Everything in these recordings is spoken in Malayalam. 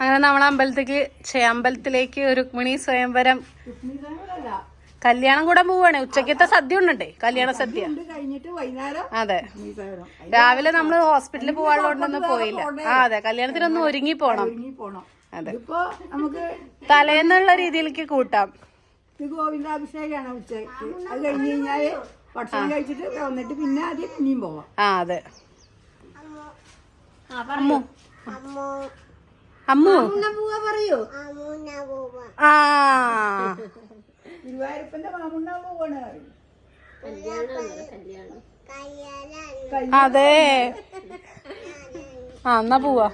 അങ്ങനെ നമ്മൾ അമ്പലത്തിലേക്ക് രുക്മിണി സ്വയംവരം കല്യാണം കൂടെ പോവാണ്. ഉച്ചക്കത്തെ സദ്യ ഉണ്ടേ കല്യാണ സദ്യ. അതെ. രാവിലെ നമ്മൾ ഹോസ്പിറ്റലിൽ പോകാനുള്ളതുകൊണ്ടൊന്നും പോയില്ല. ആ അതെ. കല്യാണത്തിനൊന്ന് ഒരുങ്ങി പോണം. അതെ. നമുക്ക് തലേന്നുള്ള രീതിയിലേക്ക് കൂട്ടാം. ഇത് ഗോവിന്ദാഭിഷേകമാണ് ഉച്ചയ്ക്ക്. അത് കഴിഞ്ഞ് കഴിഞ്ഞാൽ ഭക്ഷണം കഴിച്ചിട്ട് വന്നിട്ട് പിന്നെ ആദ്യം പിന്നെയും പോവാം. ആ അതെ. അമ്മു. അമ്മു. പറയൂ. ആ. ഗുരുവായൂരപ്പന്റെ മാമുണ്ണ പോവാണ് പറയും അതെ. ആ എന്നാ പോവാ.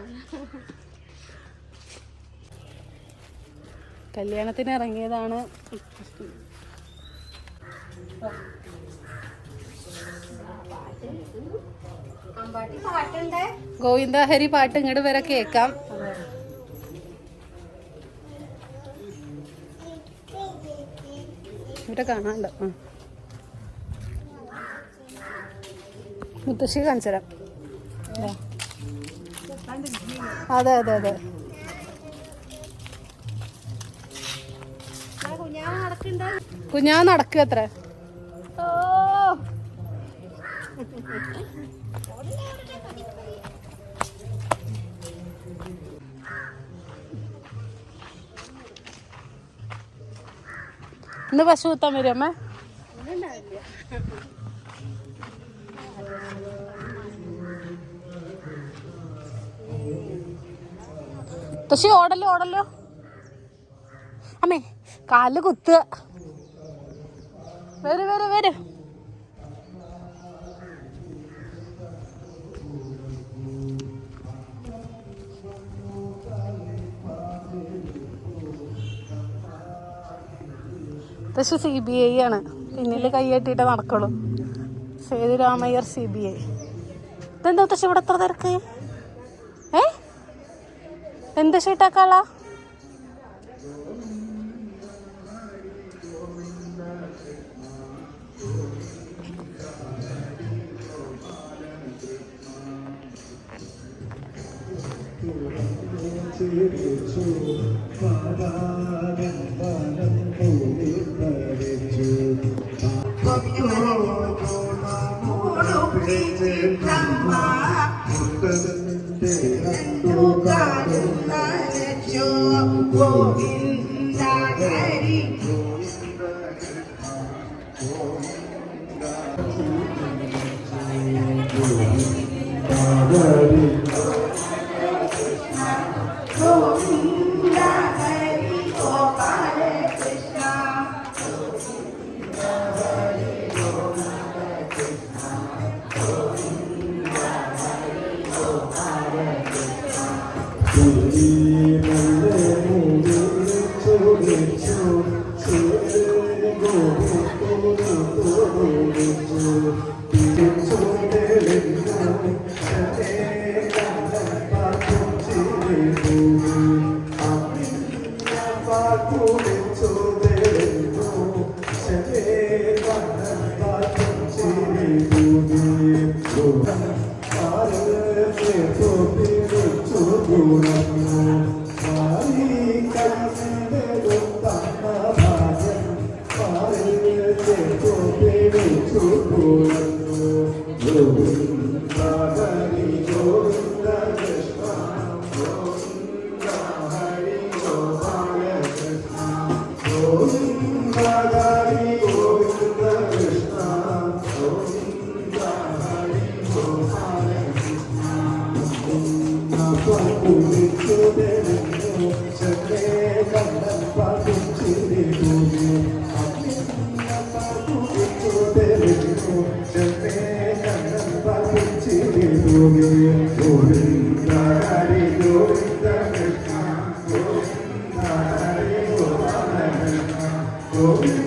കല്യാണത്തിന് ഇറങ്ങിയതാണ്. ഗോവിന്ദഹരി പാട്ട് ഇങ്ങോട്ട് വരെ കേക്കാം ഇവിടെ കാണാണ്ട് മുത്തശ്ശി കാണിച്ചരാം. അതെ അതെ അതെ. കുഞ്ഞാ നടക്കുക അത്ര. ഇന്ന് പശു കുത്താൻ വരും അമ്മ? പക്ഷെ ഓടല്ലോ ഓടല്ലോ. അമ്മേ കാൽ കുത്തുക. വരൂ. പക്ഷെ സി ബി ഐ ആണ്. പിന്നിൽ കൈയ്യട്ടിട്ട് നടക്കുള്ളൂ. Sethuramayyar C B I. ഇതെന്താ പക്ഷെ ഇവിടെ എത്ര തിരക്ക്? ഏ? എന്ത് ഷീട്ടാക്കാളാ കണ്ടു കാണുന്ന ലക്ഷ്യോ Govinda Govinda Дякую.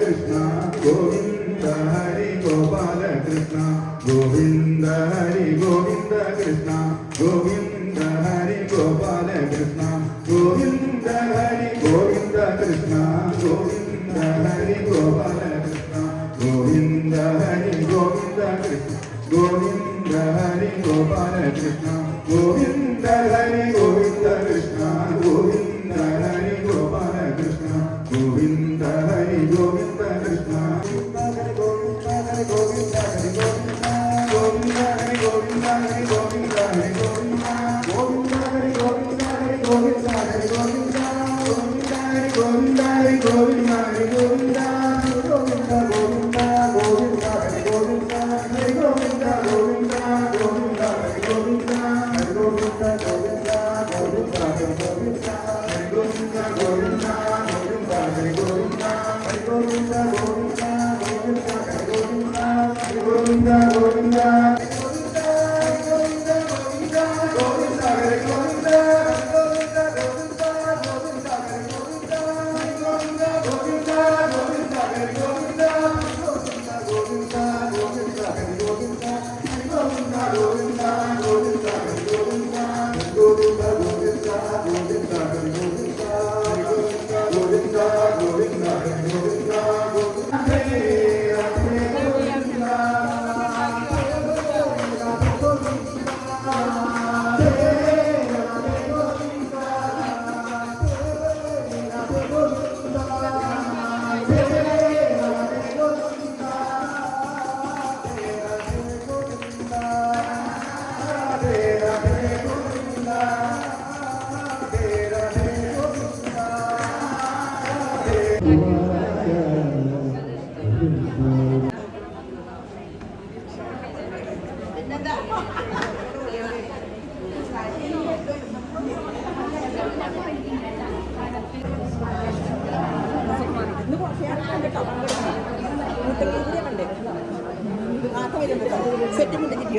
Krishna, Govinda Hari Gopala Krishna.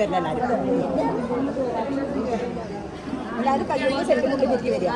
വരുന്ന എല്ലാവരും എല്ലാവരും കയ്യിൽ ശരിക്കും മുട്ടിലേക്ക് വരിക.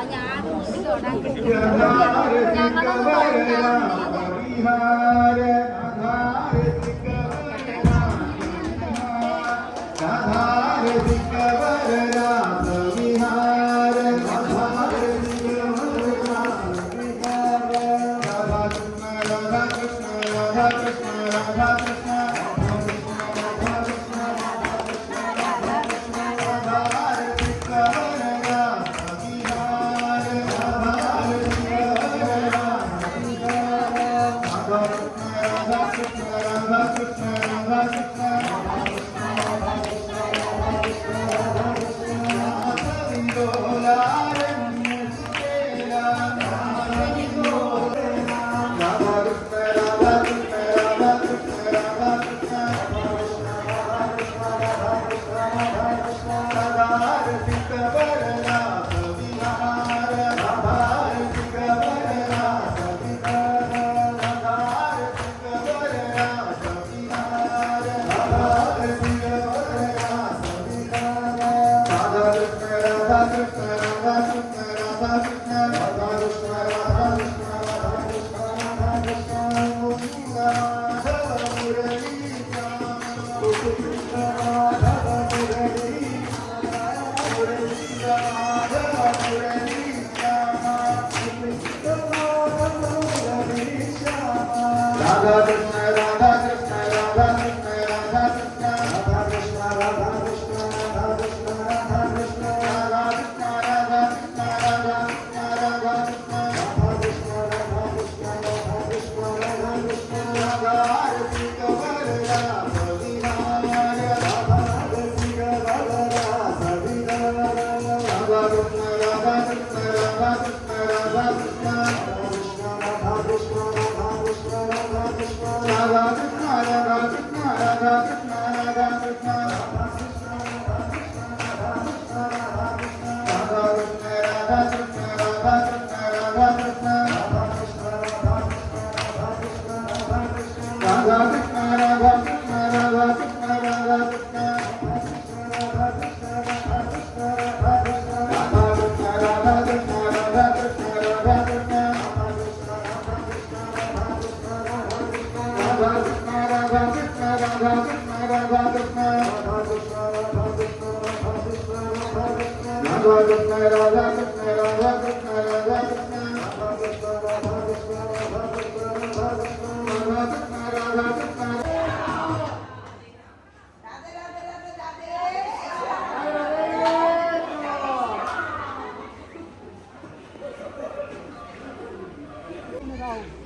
agora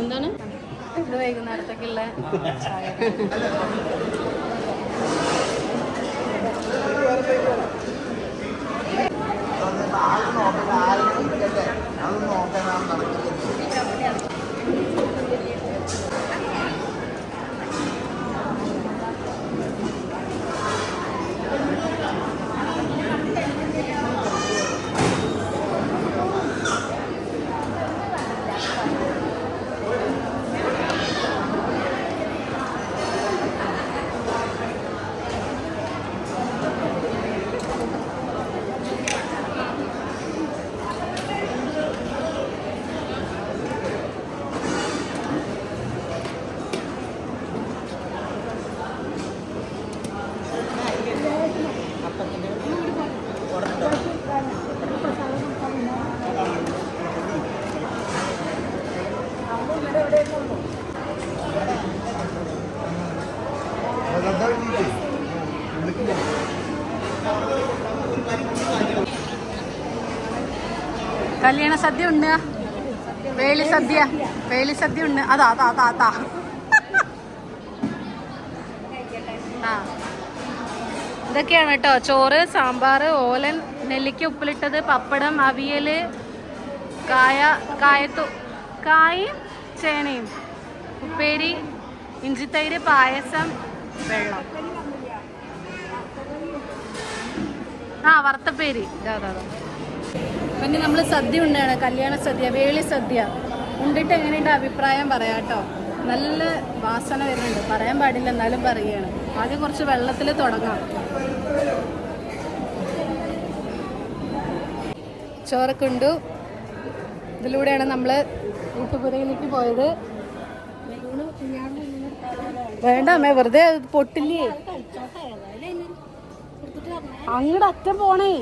എന്താണ്? ഇത് വൈകുന്നേരത്തേക്കുള്ള ചായ. കല്യാണ സദ്യ ഉണ്ട്. വേളി സദ്യ. വേളി സദ്യ ഉണ്ട്. അതാ അതാ അതാ അതാ. ഇതൊക്കെയാണ് കേട്ടോ. ചോറ് സാമ്പാർ ഓലൻ നെല്ലിക്ക ഉപ്പിലിട്ടത് പപ്പടം അവിയൽ കായ കായത്തു കായും ചേനയും ഉപ്പേരി ഇഞ്ചിത്തൈര് പായസം വെള്ളം. ആ വറുത്തപ്പേരി. അതാ അതാ പിന്നെ നമ്മൾ സദ്യ ഉണ്ടാണ് കല്യാണ സദ്യ വേളി സദ്യ. ഉണ്ടിട്ട് എങ്ങനെയുണ്ട് അഭിപ്രായം പറയാട്ടോ നല്ല വാസന വരുന്നുണ്ട്. പറയാൻ പാടില്ല എന്നാലും പറയുകയാണ്. ആദ്യം കുറച്ച് വെള്ളത്തിൽ തുടങ്ങാം. ചോറക്കുണ്ടു ഇതിലൂടെയാണ് നമ്മൾ ഊട്ടുപുരയിലേക്ക് പോയത്. വേണ്ട അമ്മേ വെറുതെ പൊട്ടില്ലേ? അങ്ങോട്ട് അറ്റം പോണേ.